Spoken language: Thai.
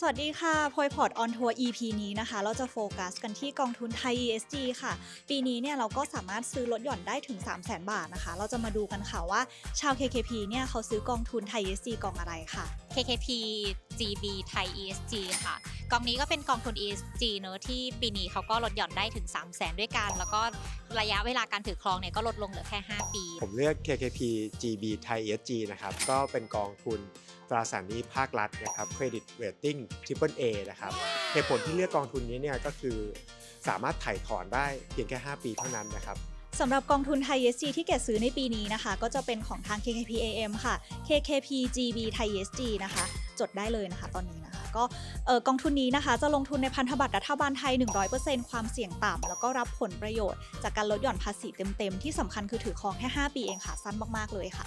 สวัสดีค่ะพอยพอร์ตออนทัวร์ EP นี้นะคะ เราจะโฟกัสกันที่กองทุนไทย ESG ค่ะ ปีนี้เนี่ยเราก็สามารถซื้อลดหย่อนได้ถึง 3 0 0 0 0 0 บาทนะคะ เราจะมาดูกันค่ะว่าชาว KKP เนี่ยเขาซื้อกองทุนไทย ESG กองอะไรค่ะ KKP GB ไทย ESG ค่ะ กองนี้ก็เป็นกองทุน ESG เนอะที่ปีนี้เขาก็ลดหย่อนได้ถึง 3 0 0แสนด้วยกัน แล้วก็ระยะเวลาการถือครองเนี่ยก็ลดลงเหลือแค่ 5 ปี ผมเลือก KKP GB Thai ESG นะครับ ก็เป็นกองทุนตราสารหนี้ภาครัฐนะครับ Credit Rating Triple A นะครับเหตุผลที่เลือกกองทุนนี้เนี่ยก็คือสามารถถ่ายถอนได้เพียงแค่ 5 ปีเท่านั้นนะครับ สำหรับกองทุนไทย ESG ที่เกดซื้อในปีนี้นะคะ ก็จะเป็นของทาง KKP AM ค่ะ KKP GB ไทย ESG นะคะ จดได้เลยนะคะตอนนี้นะคะ ก็กองทุนนี้นะคะ จะลงทุนในพันธบัตรรัฐบาลไทย 100%ความเสี่ยงต่ำแล้วก็รับผลประโยชน์ จากการลดหย่อนภาษีเต็มๆ ที่สำคัญคือถือครองแค่ 5 ปีเองค่ะ สั้นมากๆเลยค่ะ